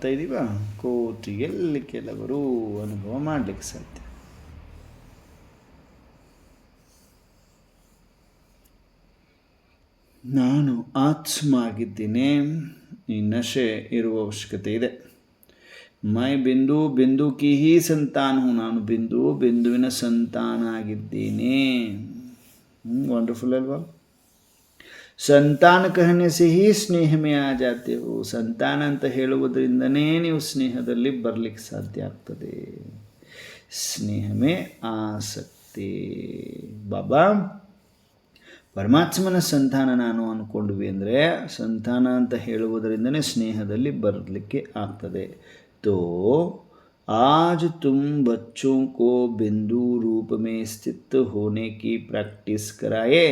ಮಾಡ್ತಾ ಇದ್ದೀವ ಕೋಟಿ ಎಲ್ಲಿ ಕೆಲವರು ಅನುಭವ ಮಾಡಲಿಕ್ಕೆ ಸಾಧ್ಯ. ನಾನು ಆತ್ಮ ಆಗಿದ್ದೀನಿ ಈ ನಶೆ ಇರುವ ಅವಶ್ಯಕತೆ ಇದೆ. ಮೈ ಬಿಂದು ಬಿಂದು ಕಿಹಿ ಸಂತಾನ ನಾನು ಬಿಂದು ಬಿಂದುವಿನ ಸಂತಾನ ಆಗಿದ್ದೀನಿ ವಂಡರ್ಫುಲ್ ಅಲ್ವಾ? ಸಂತಾನ ಕಹನೆ से ही ಸ್ನೇಹ ಮೇ ಆ ಜಾತೆ ಹೋ ಸಂತಾನ ಅಂತ ಹೇಳುವುದರಿಂದನೇ ನೀವು ಸ್ನೇಹದಲ್ಲಿ ಬರಲಿಕ್ಕೆ ಸಾಧ್ಯ ಆಗ್ತದೆ ಸ್ನೇಹಮೇ ಆಸಕ್ತಿ ಬಾಬಾ ಪರಮಾತ್ಮನ ಸಂತಾನ ನಾನು ಅಂದ್ಕೊಂಡ್ವಿ ಅಂದರೆ ಸಂತಾನ ಅಂತ ಹೇಳುವುದರಿಂದನೇ ಸ್ನೇಹದಲ್ಲಿ ಬರಲಿಕ್ಕೆ ಆಗ್ತದೆ ತೋ आज तुम बच्चों को बिंदु रूप में स्थित होने की प्रैक्टिस कराए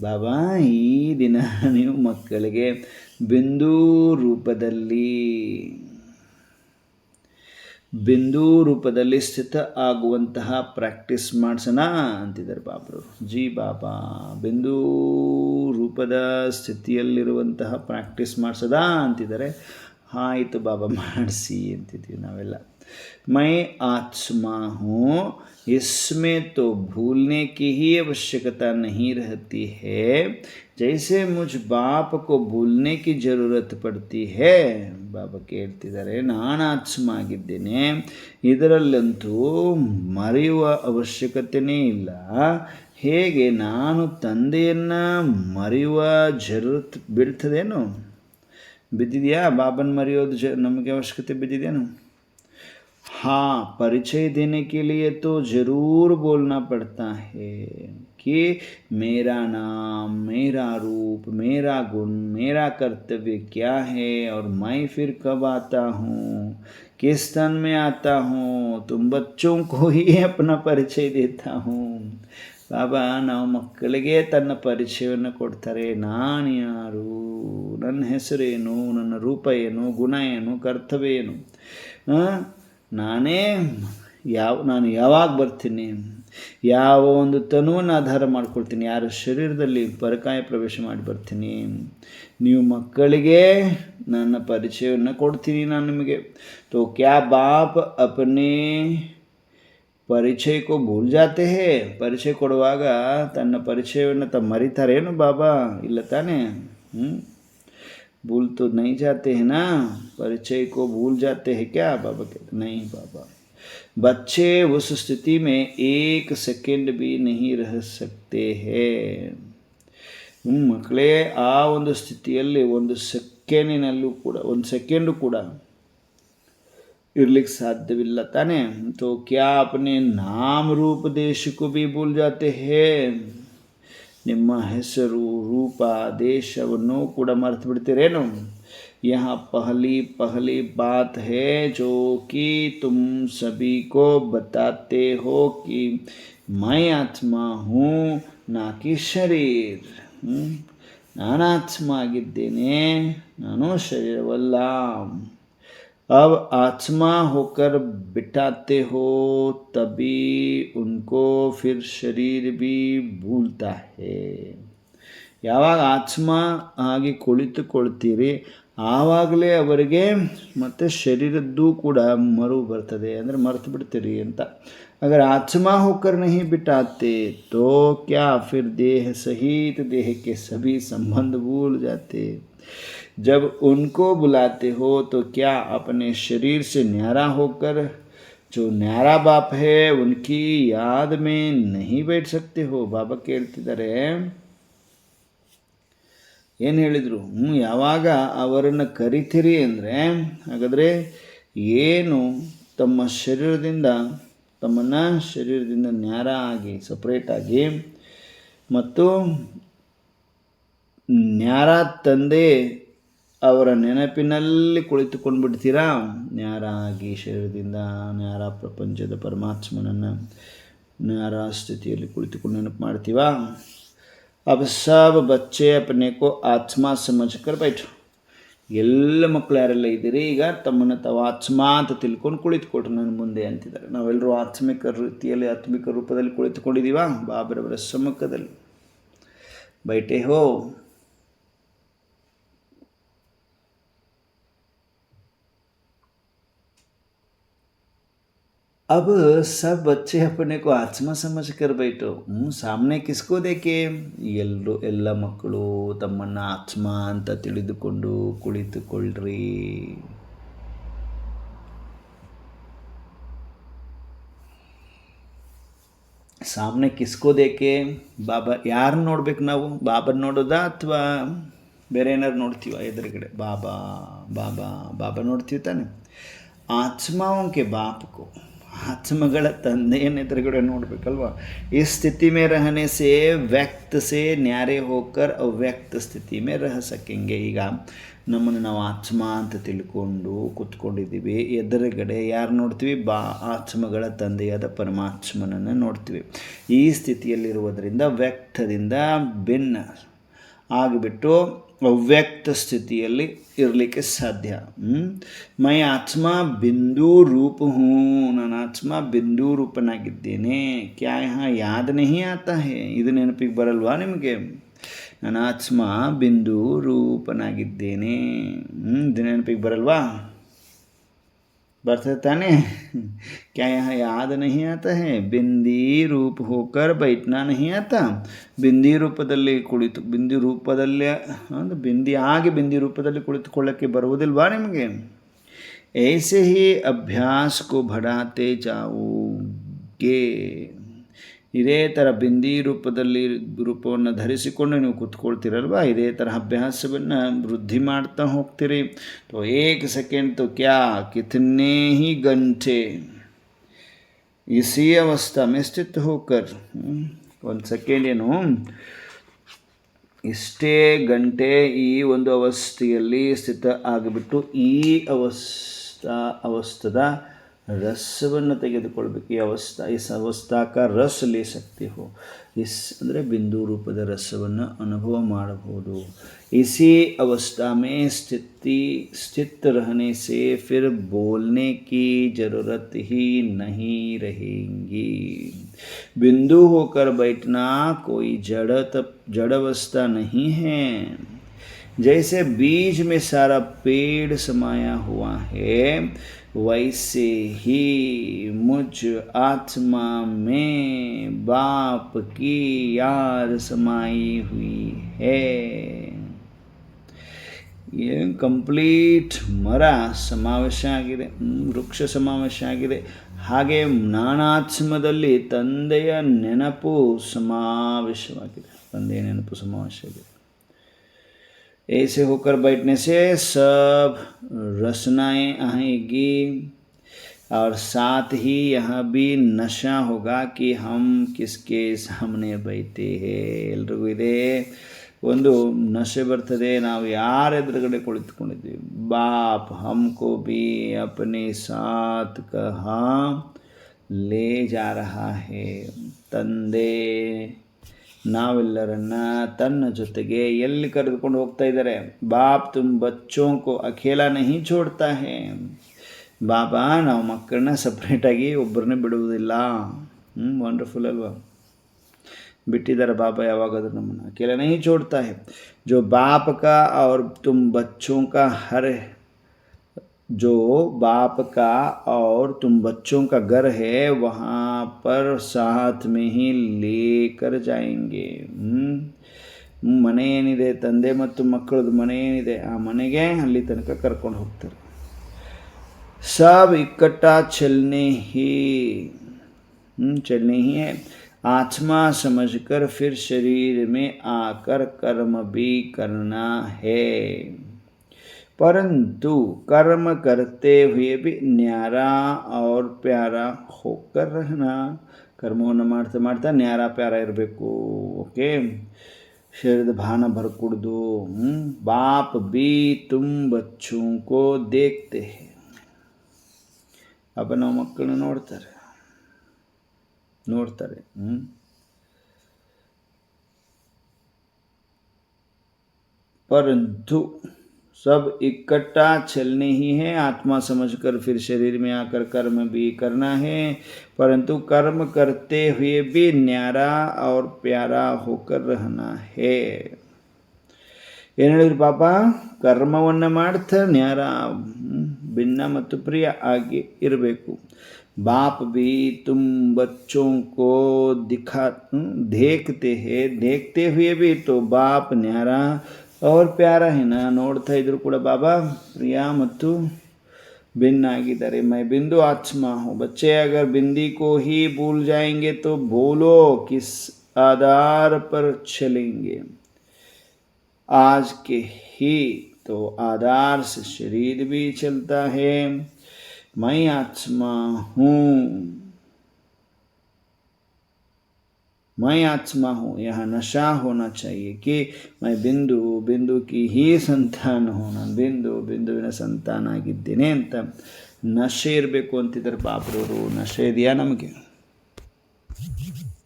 ಬಾಬಾ, ಈ ದಿನ ನೀವು ಮಕ್ಕಳಿಗೆ ಬಿಂದು ರೂಪದಲ್ಲಿ ಬಿಂದು ರೂಪದಲ್ಲಿ ಸ್ಥಿತ ಆಗುವಂತಹ ಪ್ರಾಕ್ಟೀಸ್ ಮಾಡಿಸೋಣ ಅಂತಿದ್ದಾರೆ ಬಾಬರು. ಜಿ ಬಾಬಾ, ಬಿಂದು ರೂಪದ ಸ್ಥಿತಿಯಲ್ಲಿರುವಂತಹ ಪ್ರಾಕ್ಟೀಸ್ ಮಾಡಿಸೋದಾ ಅಂತಿದ್ದಾರೆ. ಆಯಿತು ಬಾಬಾ, ಮಾಡಿಸಿ ಅಂತಿದ್ದೀವಿ ನಾವೆಲ್ಲ. ಮೈ ಆತ್ಮ ಹೂँ इसमें तो भूलने की ही आवश्यकता नहीं रहती है जैसे मुझ बाप को भूलने की ज़रूरत पड़ती है ಬಾಬಾ ಕೇಳ್ತಿದ್ದಾರೆ ನಾನು ಆತ್ಮ ಆಗಿದ್ದೇನೆ ಇದರಲ್ಲಂತೂ ಮರೆಯುವ ಅವಶ್ಯಕತೆಯೇ ಇಲ್ಲ ಹೇಗೆ ನಾನು ತಂದೆಯನ್ನು ಮರೆಯುವ ಜರೂರತ್ ಬೀಳ್ತದೇನು ಬಿದ್ದಿದೆಯಾ ಬಾಬನ್ ಮರೆಯೋದು ಜ ನಮಗೆ ಅವಶ್ಯಕತೆ ಬಿದ್ದಿದೆಯೇನು हाँ परिचय देने के लिए तो ज़रूर बोलना पड़ता है कि मेरा नाम मेरा रूप मेरा गुण मेरा कर्तव्य क्या है और मैं फिर कब आता हूँ किस तन में आता हूँ तुम बच्चों को ही अपना परिचय देता हूँ ಬಾಬಾ ನಾವು ಮಕ್ಕಳಿಗೆ ತನ್ನ ಪರಿಚಯವನ್ನು ಕೊಡ್ತಾರೆ ನಾನು ಯಾರು ನನ್ನ ಹೆಸರೇನು ನನ್ನ ರೂಪ ಏನು ಗುಣ ಏನು ಕರ್ತವ್ಯ ಏನು ನಾನೇ ಯಾವ, ನಾನು ಯಾವಾಗ ಬರ್ತೀನಿ, ಯಾವ ಒಂದು ತನುವನ್ನು ಆಧಾರ ಮಾಡ್ಕೊಳ್ತೀನಿ, ಯಾರ ಶರೀರದಲ್ಲಿ ಪರಕಾಯ ಪ್ರವೇಶ ಮಾಡಿ ಬರ್ತೀನಿ. ನೀವು ಮಕ್ಕಳಿಗೆ ನನ್ನ ಪರಿಚಯವನ್ನು ಕೊಡ್ತೀನಿ ನಾನು ನಿಮಗೆ. ತೋ ಕ್ಯಾ ಬಾಪ್ ಅಪನೇ ಪರಿಚಯಕ್ಕೂ ಭೂಲ್ ಜಾತೆ ಪರಿಚಯ ಕೊಡುವಾಗ ತನ್ನ ಪರಿಚಯವನ್ನು ತ ಮರಿತಾರೇನು ಬಾಬಾ? ಇಲ್ಲ ತಾನೇ? ಹ್ಞೂ भूल तो नहीं जाते हैं ना परिचय को भूल जाते हैं क्या बाबा कहते नहीं बाबा बच्चे उस स्थिति में एक सेकेंड भी नहीं रह सकते हैं ಮಕ್ಕಳೇ ಆ ಒಂದು ಸ್ಥಿತಿಯಲ್ಲಿ ಒಂದು ಸೆಕೆಂಡಿನಲ್ಲೂ ಕೂಡ ಒಂದು ಸೆಕೆಂಡು ಕೂಡ ಇರ್ಲಿಕ್ಕೆ ಸಾಧ್ಯವಿಲ್ಲ ತಾನೇ तो क्या अपने नाम रूप देश को भी भूल जाते हैं ನಿಮ್ಮ ಹೆಸರು ರೂಪ ದೇಶವನ್ನು ಕೂಡ ಮರೆತು ಬಿಡ್ತೀರೇನು यह पहली पहली बात है जो कि तुम सभी को बताते हो कि मैं आत्मा हूँ ना कि शरीर ನಾನು ಆತ್ಮ ಆಗಿದ್ದೇನೆ ನಾನು ಶರೀರವಲ್ಲ अब आत्मा होकर बिठाते हो तभी उनको फिर शरीर भी भूलता है ಯಾವಾಗ ಆತ್ಮ ಆಗಿ ಕುಳಿತುಕೊಳ್ತೀರಿ ಆವಾಗಲೇ ಅವರಿಗೆ ಮತ್ತು ಶರೀರದ್ದು ಕೂಡ ಮರು ಬರ್ತದೆ ಅಂದರೆ ಮರೆತು ಬಿಡ್ತೀರಿ ಅಂತ अगर आत्मा होकर नहीं बिठाते तो क्या फिर देह सहित देह के सभी संबंध भूल जाते जब उनको बुलाते हो तो क्या अपने शरीर से न्यारा होकर जो न्यारा बाप है उनकी याद में नहीं बैठ सकते हो ಬಾಬಾ ಕೇಳ್ತಿದ್ದಾರೆ ಏನು ಹೇಳಿದರು ಹ್ಞೂ ಯಾವಾಗ ಅವರನ್ನು ಕರಿತೀರಿ ಅಂದರೆ ಹಾಗಾದರೆ ಏನು ತಮ್ಮ ಶರೀರದಿಂದ ತಮ್ಮನ್ನು ಶರೀರದಿಂದ ನ್ಯಾರ ಆಗಿ ಸಪ್ರೇಟಾಗಿ ಮತ್ತು ನ್ಯಾರ ತಂದೆ ಅವರ ನೆನಪಿನಲ್ಲಿ ಕುಳಿತುಕೊಂಡು ಬಿಡ್ತೀರಾ ನ್ಯಾರ ಆಗಿ ಶರೀರದಿಂದ ನ್ಯಾರ ಪ್ರಪಂಚದ ಪರಮಾತ್ಮನನ್ನು ನ್ಯಾರ ಸ್ಥಿತಿಯಲ್ಲಿ ಕುಳಿತುಕೊಂಡು ನೆನಪು ಮಾಡ್ತೀವಾ अब सब बच्चे अपने को ಆತ್ಮ ಸಮಜ್ಕರ್ ಬೈಠು ಎಲ್ಲ ಮಕ್ಕಳು ಯಾರೆಲ್ಲ ಇದ್ದೀರಿ ಈಗ ತಮ್ಮನ್ನು ತಾವು ಆತ್ಮ ಅಂತ ತಿಳ್ಕೊಂಡು ಕುಳಿತುಕೊಟ್ರು ನನ್ನ ಮುಂದೆ ಅಂತಿದ್ದಾರೆ ನಾವೆಲ್ಲರೂ ಆತ್ಮಿಕ ರೀತಿಯಲ್ಲಿ ಆತ್ಮಿಕ ರೂಪದಲ್ಲಿ ಕುಳಿತುಕೊಂಡಿದ್ದೀವಾ ಬಾಬರವರ ಸಮ್ಮುಖದಲ್ಲಿ ಬೈಟೆ ಹೋ अब सब बच्चे अपने को आत्मा समझ कर बैठो ಹ್ಮ್, ಸಾಮ್ನೆ ಕಿಸ್ಕೋ ದೇಕೆ ಎಲ್ಲರೂ ಎಲ್ಲ ಮಕ್ಕಳು ತಮ್ಮನ್ನು ಆತ್ಮ ಅಂತ ತಿಳಿದುಕೊಂಡು ಕುಳಿತುಕೊಳ್ಳ್ರಿ ಸಾಮ್ನೆ ಕಿಸ್ಕೋದೇಕೆ ಬಾಬಾ ಯಾರನ್ನ ನೋಡ್ಬೇಕು ನಾವು ಬಾಬನ್ ನೋಡೋದಾ ಅಥವಾ ಬೇರೆ ಏನಾರು ನೋಡ್ತೀವ ಎದುರುಗಡೆ ಬಾಬಾ ಬಾಬಾ ಬಾಬಾ ನೋಡ್ತೀವಿ ತಾನೆ ಆತ್ಮಾವಂಕೆ ಬಾಪಕು ಆತ್ಮಗಳ ತಂದೆಯನ್ನು ಎದುರುಗಡೆ ನೋಡಬೇಕಲ್ವಾ ಈ ಸ್ಥಿತಿ में रहने से व्यक्त से न्यारे होकर ಅವ್ಯಕ್ತ ಸ್ಥಿತಿ में रह सकेंगे ಈಗ ನಮ್ಮನ್ನು ನಾವು ಆತ್ಮ ಅಂತ ತಿಳ್ಕೊಂಡು ಕೂತ್ಕೊಂಡಿದ್ದೀವಿ ಎದುರುಗಡೆ ಯಾರು ನೋಡ್ತೀವಿ ಬಾ ಆತ್ಮಗಳ ತಂದೆಯಾದ ಪರಮಾತ್ಮನನ್ನು ನೋಡ್ತೀವಿ ಈ ಸ್ಥಿತಿಯಲ್ಲಿರುವುದರಿಂದ ವ್ಯಕ್ತದಿಂದ ಭಿನ್ನ ಆಗಿಬಿಟ್ಟು ಅವ್ಯಕ್ತ ಸ್ಥಿತಿಯಲ್ಲಿ ಇರಲಿಕ್ಕೆ ಸಾಧ್ಯ? ಮೈ ಆತ್ಮ ಬಿಂದು ರೂಪ ಹೂ ನಾನು ಆತ್ಮ ಬಿಂದು ರೂಪನಾಗಿದ್ದೇನೆ. ಕ್ಯಾ ಯಹ ಯಾದ ನಹಿ ಆತ ಹೇ. ಇದು ನೆನಪಿಗೆ ಬರಲ್ವಾ ನಿಮಗೆ? ನನ್ನ ಆತ್ಮ ಬಿಂದು ರೂಪನಾಗಿದ್ದೇನೆ. ಇದು ನೆನಪಿಗೆ ಬರಲ್ವಾ? बरतता ने, क्या यहाँ याद नहीं आता है? बिंदी रूप होकर बैठना नहीं आता। बिंदी रूप रूपदे कुड़ित, बिंदी रूपदल हाँ तो बिंदी आगे बिंदी रूपदे कुड़ितकोल्के बरुदिलवा निम्हे ऐसे ही अभ्यास को बढ़ाते जाओगे। ಇದೇ ಥರ ಬಿಂದಿ ರೂಪದಲ್ಲಿ ರೂಪವನ್ನು ಧರಿಸಿಕೊಂಡು ನೀವು ಕೂತ್ಕೊಳ್ತೀರಲ್ವ? ಇದೇ ಥರ ಅಭ್ಯಾಸವನ್ನು ವೃದ್ಧಿ ಮಾಡ್ತಾ ಹೋಗ್ತೀರಿ. ತೋ ಏಕ್ ಸೆಕೆಂಡ್ ತು ಕ್ಯಾ ಕಿತ್ನೇ ಹಿ ಗಂಟೆ ಇಸಿ ಅವಸ್ಥಾ ಮೇ ಸ್ಥಿತ ಹೋಕರ್ ಒಂದು ಸೆಕೆಂಡ್ ಏನು? ಇಷ್ಟೇ ಗಂಟೆ ಈ ಒಂದು ಅವಸ್ಥೆಯಲ್ಲಿ ಸ್ಥಿತ ಆಗಿಬಿಟ್ಟು ಈ ಅವಸ್ಥಾ, ಅವಸ್ಥದ ರಸವನ್ನು ತೆಗೆದುಕೊಳ್ಬೇಕು ಈ ಅವಸ್ಥಾ ಇಸ್ ಅವಸ್ಥಾಕ ರಸ ಲೇ ಸಕ್ತಿ ಹೋ ಇಸ್ ಅಂದರೆ ಬಿಂದು ರೂಪದ ರಸವನ್ನು ಅನುಭವ ಮಾಡಬಹುದು इसी अवस्था में स्थिति स्थित रहने से फिर बोलने की जरूरत ही नहीं रहेंगी बिंदु होकर बैठना कोई जड़त जड़वस्था नहीं है जैसे बीज में सारा पेड़ समाया हुआ है वैसे ही मुझ आत्मा में बाप की यार समाई हुई है ಏನು ಕಂಪ್ಲೀಟ್ ಮರ ಸಮಾವೇಶ ಆಗಿದೆ ಹ್ಮ್, ವೃಕ್ಷ ಸಮಾವೇಶ ಆಗಿದೆ ಹಾಗೆ ನಾನಾತ್ಮದಲ್ಲಿ ತಂದೆಯ ನೆನಪು ಸಮಾವೇಶವಾಗಿದೆ ತಂದೆಯ ನೆನಪು ಸಮಾವೇಶ ಆಗಿದೆ ऐसे होकर बैठने से सब रचनाएं आएगी और साथ ही यह भी नशा होगा कि हम किसके सामने बैठे हैं ಎಲ್ರಿಗೂ ಇದೆ ಒಂದು ನಶೆ ಬರ್ತದೆ ನಾವು ಯಾರ ಎದುರುಗಡೆ ಕುಳಿತುಕೊಂಡಿದ್ದೀವಿ ಬಾಪ್ ಹಮ್ಕೋ ಬಿ ಅಪನೆ ಸಾತ್ ಕಹಾ ಲೇ ಜಾ ರಹಾ ಹೇ ತಂದೆ ನಾವೆಲ್ಲರನ್ನ ತನ್ನ ಜೊತೆಗೆ ಎಲ್ಲಿ ಕರೆದುಕೊಂಡು ಹೋಗ್ತಾ ಇದ್ದಾರೆ? ಬಾಪ್ ತುಂಬ ಬಚ್ಚೋಂಕು ಅಖೇಲ ನಹಿ ಚೋಡ್ತಾ ಹೇ ಬಾಬಾ ನಾವು ಮಕ್ಕಳನ್ನ ಸಪ್ರೇಟಾಗಿ ಒಬ್ಬರನ್ನ ಬಿಡುವುದಿಲ್ಲ. ಹ್ಞೂ ವಂಡರ್ಫುಲ್ ಅಲ್ವಾ? ಬಿಟ್ಟಿದ್ದಾರೆ ಬಾಬಾ ಯಾವಾಗಾದರೂ ನಮ್ಮನ್ನು. ಅಖೇಲ ನಹಿ ಚೋಡ್ತಾ ಹೇ ಜೋ ಬಾಪಕ ಕಾ ಅವ್ರ ತುಮ್ ಬಚ್ಚೋಂಕ ಹರೇ. जो बाप का और तुम बच्चों का घर है वहाँ पर साथ में ही लेकर जाएंगे ಹ್ಮ್? ಮನೆ ಏನಿದೆ ತಂದೆ ಮತ್ತು ಮಕ್ಕಳದು ಮನೆ ಏನಿದೆ ಆ ಮನೆಗೆ ಅಲ್ಲಿ ತನಕ ಕರ್ಕೊಂಡು ಹೋಗ್ತಾರೆ सब इकट्ठा चलने ही हम्म, चलने ही है आत्मा समझकर फिर शरीर में आकर कर्म भी करना है परंतु कर्म करते हुए भी न्यारा और प्यारा होकर रहना ಕರ್ಮವನ್ನು ಮಾಡ್ತಾ ಮಾಡ್ತಾ ನ್ಯಾರ ಪ್ಯಾರ ಇರಬೇಕು ಓಕೆ ಶರೀರದ ಭಾನ ಬರ್ಕೂಡ್ದು ಹ್ಮ್? ಬಾಪ್ ಬಿ ತುಮ್ ಬಚ್ಚೋं को देखते हैं ಅಪ್ಪ ನಾವು ಮಕ್ಕಳನ್ನ ನೋಡ್ತಾರೆ ನೋಡ್ತಾರೆ ಹ್ಞೂ परंतु सब इकट्ठा चलने ही है आत्मा समझकर फिर शरीर में आकर कर्म भी करना है परंतु कर्म करते हुए भी न्यारा और प्यारा होकर रहना है ಏನು ಹೇಳಿದ್ರು ಪಾಪ ಕರ್ಮವನ್ನು ಮಾಡ್ತಾ ನ್ಯಾರ ಹ್ಮ್, ಭಿನ್ನ ಮತ್ತು ಪ್ರಿಯ ಆಗಿ ಇರಬೇಕು बाप भी तुम बच्चों को दिखा देखते हैं देखते हुए भी तो बाप न्यारा ಅವ್ರ ಪ್ಯಾರ ಏನ ನೋಡ್ತಾ ಇದ್ರು ಕೂಡ ಬಾಬಾ ಪ್ರಿಯಾ ಮತ್ತು भिन्न ಆಗಿದ್ದಾರೆ ಮೈ ಬಿಂದು ಆತ್ಮ ಹೋ ಬಚ್ಚೆ ಅಗರ್ ಬಿಂದಿ ಕೋ ಹಿ ಭೂಲ್ ಜಾಯೆಂಗೆ ತೋ ಬೋಲೋ ಕಿಸ್ आधार पर चलेंगे आज के ही तो आधार से शरीर भी चलता है मैं आत्मा हूँ मैं आत्मा हूँ यह नशा होना चाहिए कि मैं बिंदु बिंदु की ही संतान होना बिंदु ಬಿಂದುವಿನ ಸಂತಾನಾಗಿದ್ದೇನೆ ಅಂತ ನಶೆ ಇರಬೇಕು ಅಂತಿದ್ದಾರೆ ಪಾಪರವರು ನಶೆ ಇದೆಯಾ ನಮಗೆ?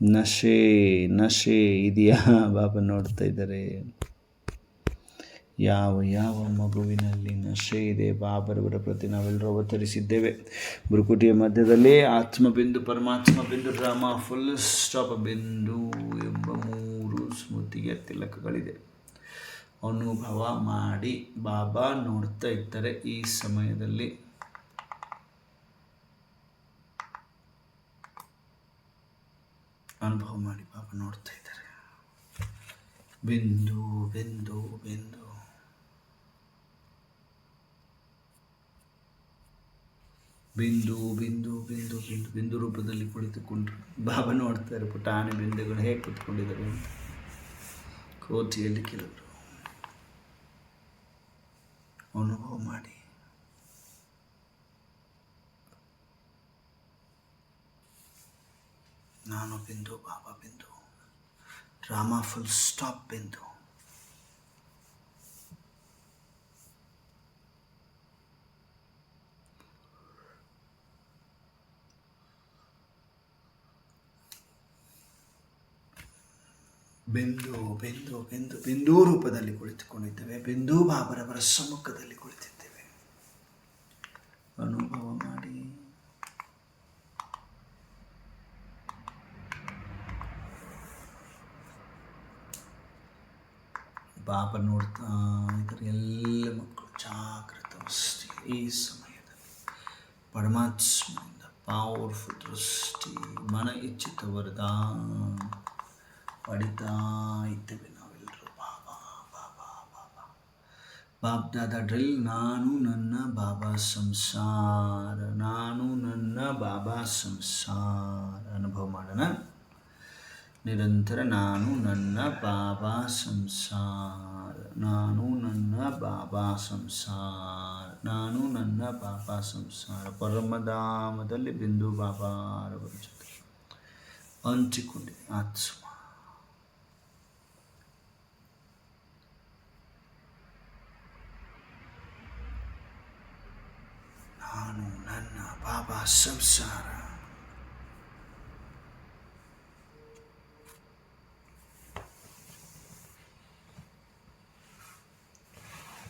ನಶೆ ನಶೆ ಇದೆಯಾ? ಬಾಬಾ ನೋಡ್ತಾ ಇದ್ದಾರೆ. ಯಾವ ಯಾವ ಮಗುವಿನಲ್ಲಿ ನಶೆ ಇದೆ ಬಾಬರವರ ಪ್ರತಿ ನಾವೆಲ್ಲರೂ ಅವತರಿಸಿದ್ದೇವೆ. ಬುರುಕುಟಿಯ ಮಧ್ಯದಲ್ಲಿ ಆತ್ಮಬಿಂದು ಪರಮಾತ್ಮ ಬಿಂದು ಡ್ರಾಮಾ, ಫುಲ್ ಸ್ಟಾಪ್ ಬಿಂದು ಎಂಬ ಮೂರು ಸ್ಮೃತಿಗೆ ತಿಲಕಗಳಿದೆ. ಅನುಭವ ಮಾಡಿ ಬಾಬಾ ನೋಡ್ತಾ ಇದ್ದಾರೆ ಈ ಸಮಯದಲ್ಲಿ. ಅನುಭವ ಮಾಡಿ ಬಾಬಾ ನೋಡ್ತಾ ಇದ್ದಾರೆ. ಬಿಂದು ಬಿಂದು ಬಿಂದು. ಬಿಂದು ಬಿಂದು ಬಿಂದು ಬಿಂದು ಬಿಂದು ರೂಪದಲ್ಲಿ ಕುಳಿತುಕೊಂಡ್ರು. ಬಾಬಾ ನೋಡ್ತಾರೆ ಪುಟಾಣಿ ಬಿಂದುಗಳು ಹೇಗೆ ಕುತ್ಕೊಂಡಿದ್ದಾರೆ ಅಂತ. ಕೋತಿಯಲ್ಲಿ ಕೆಲವರು ಅನುಭವ ಮಾಡಿ. ನಾನು ಬಿಂದು, ಬಾಬಾ ಬಿಂದು. ಡ್ರಾಮಾ ಫುಲ್ ಸ್ಟಾಪ್ ಬಿಂದು. ಬಿಂದು ಬೆಂದು ಬೆಂದು ಬೆಂದೂ ರೂಪದಲ್ಲಿ ಕುಳಿತುಕೊಂಡಿದ್ದೇವೆ. ಬಿಂದು ಬಾಬರವರ ಸಮ್ಮುಖದಲ್ಲಿ ಕುಳಿತಿದ್ದೇವೆ. ಬಾಬ್ದಾದ ಡ್ರಿಲ್ ನಾನು ನನ್ನ ಬಾಬಾ ಸಂಸಾರ ನಾನು ನನ್ನ ಬಾಬಾ ಸಂಸಾರ ಅನುಭವ ಮಾಡೋಣ ನಿರಂತರ ನಾನು ನನ್ನ ಬಾಬಾ ಸಂಸಾರ ನಾನು ನನ್ನ ಬಾಬಾ ಸಂಸಾರ ನಾನು ನನ್ನ ಬಾಬಾ ಸಂಸಾರ ಪರಮಧಾಮದಲ್ಲಿ ಬಿಂದು ಬಾಬಾರವರ ಜೊತೆ ಹಂಚಿಕೊಂಡಿದೆ ಆತ್ಮ ಸಂಸಾರ.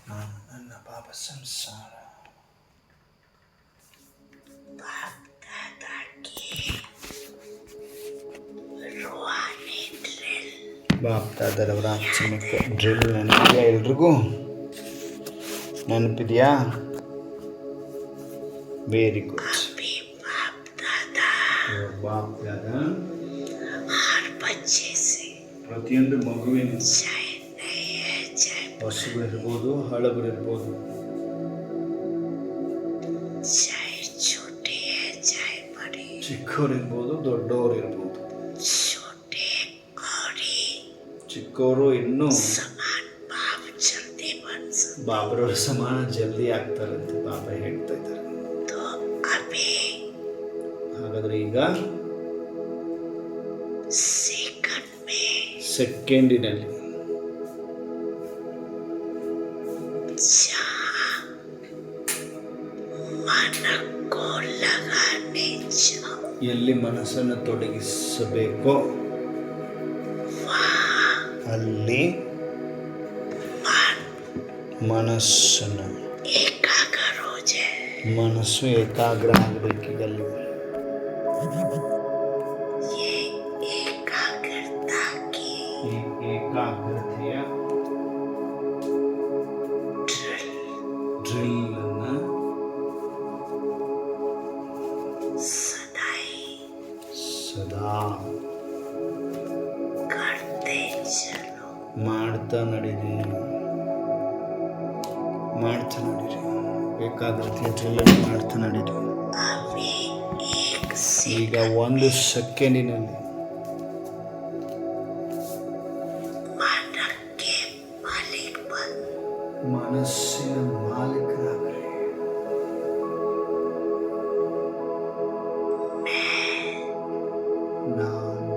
ನಾನು ನನ್ನ ಪಾಪ ಸಂಸಾರ. ಬಾಪ್ತಾದರವರ ಚಿನ್ನಕ್ಕೆ ಡ್ರಿಲ್ ನೆನಪಿದೆಯಾ ಎಲ್ಲರಿಗೂ ನೆನಪಿದೆಯಾ? ವೆರಿ ಗುಡ್ ಪ್ರತಿಯೊಂದು ಮಗುವಿನ ಹಸುಗಳಿರ್ಬೋದು ಹಳಬರಿರ್ಬೋದು ಚಿಕ್ಕವರಿರ್ಬೋದು ದೊಡ್ಡವರಿರ್ಬೋದು ಚಿಕ್ಕವರು ಇನ್ನೂ ಬಾಬ್ರವ್ರ ಸಮಾನ ಜಲ್ದಿ ಆಗ್ತಾರಂತೆ ಬಾಬಾ ಹೇಳ್ತಾ ಇದ್ದಾರೆ. ಹಾಗಾದರೆ ಈಗ? ಸೆಕೆಂಡಿನಲ್ಲಿ ಎಲ್ಲಿ ಮನಸ್ಸನ್ನು ತೊಡಗಿಸಬೇಕೋ? ಅಲ್ಲಿ ಮನಸ್ಸನ್ನು. ಮನಸ್ಸು ಏಕಾಗ್ರ ಆಗಬೇಕೀಗಲ್ಲಿ ಒಂದು ಸೆಕೆಂಡಿನಲ್ಲಿ ಮನಸ್ಸಿನ ಮಾಲೀಕರಾಗಲಿ ನಾನು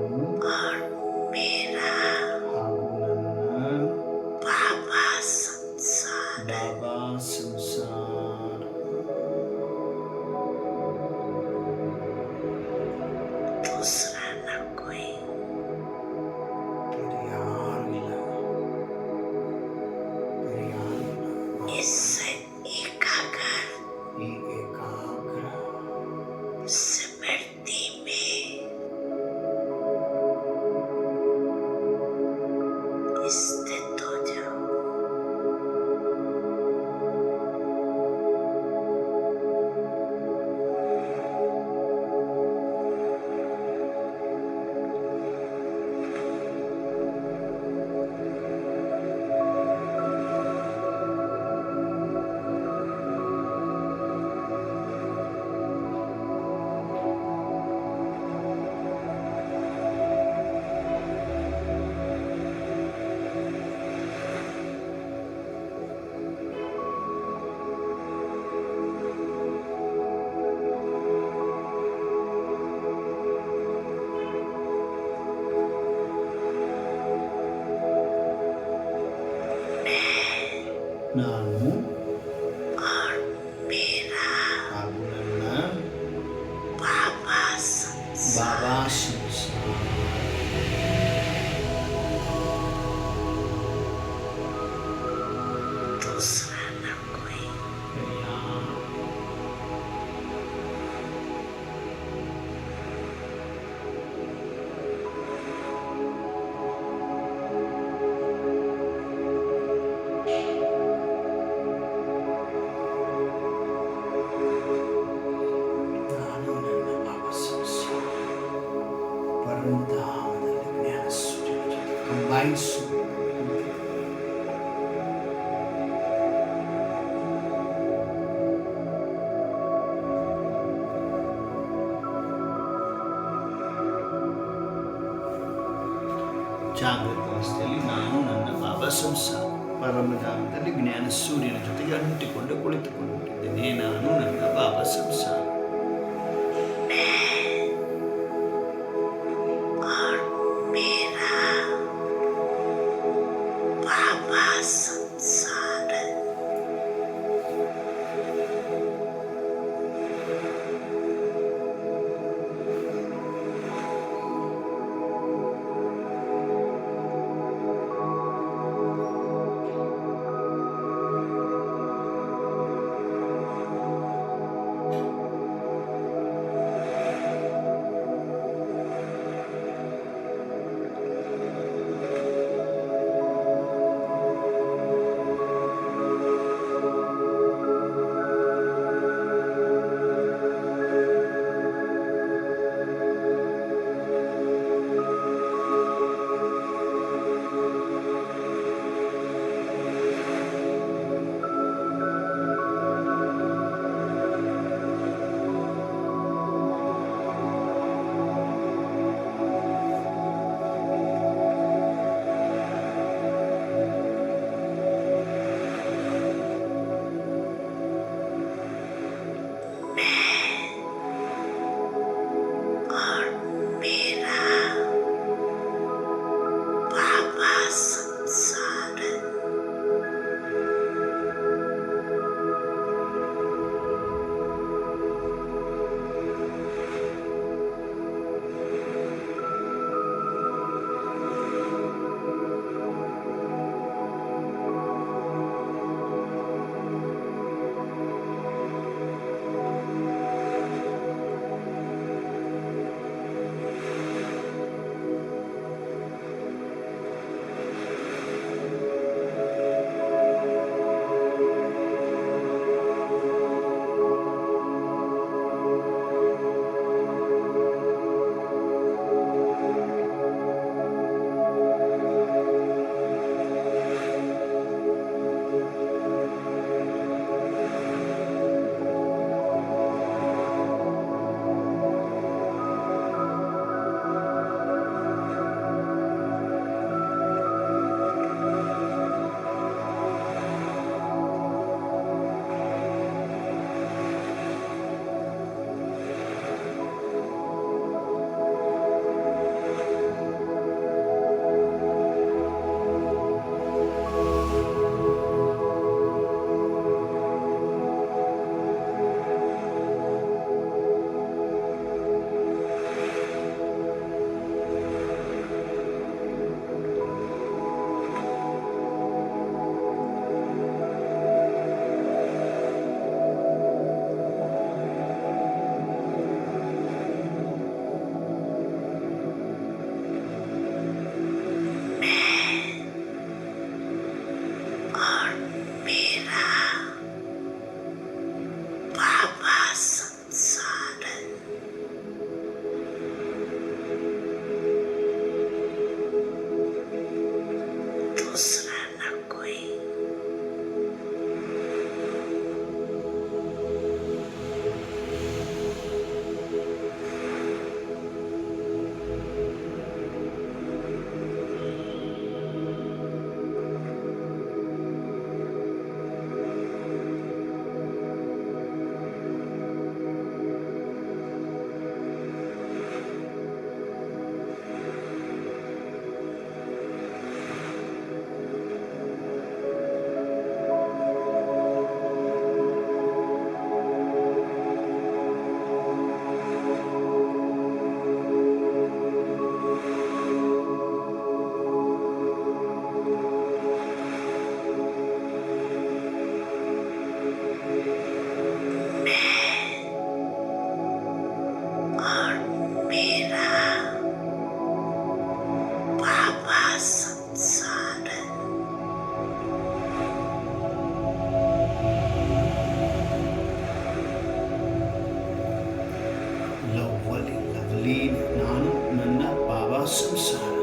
ಒಲಿಯಲಿ ನಾನು ನನ್ನ ಭಾವ ಸಂಸಾರ.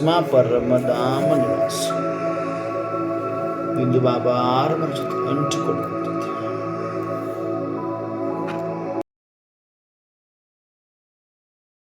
માં പരമധാമനിവാസം ബിന്ദു ബാബ ആറ് മണിച്ചത്ത് അഞ്ചു കൊടുക്കും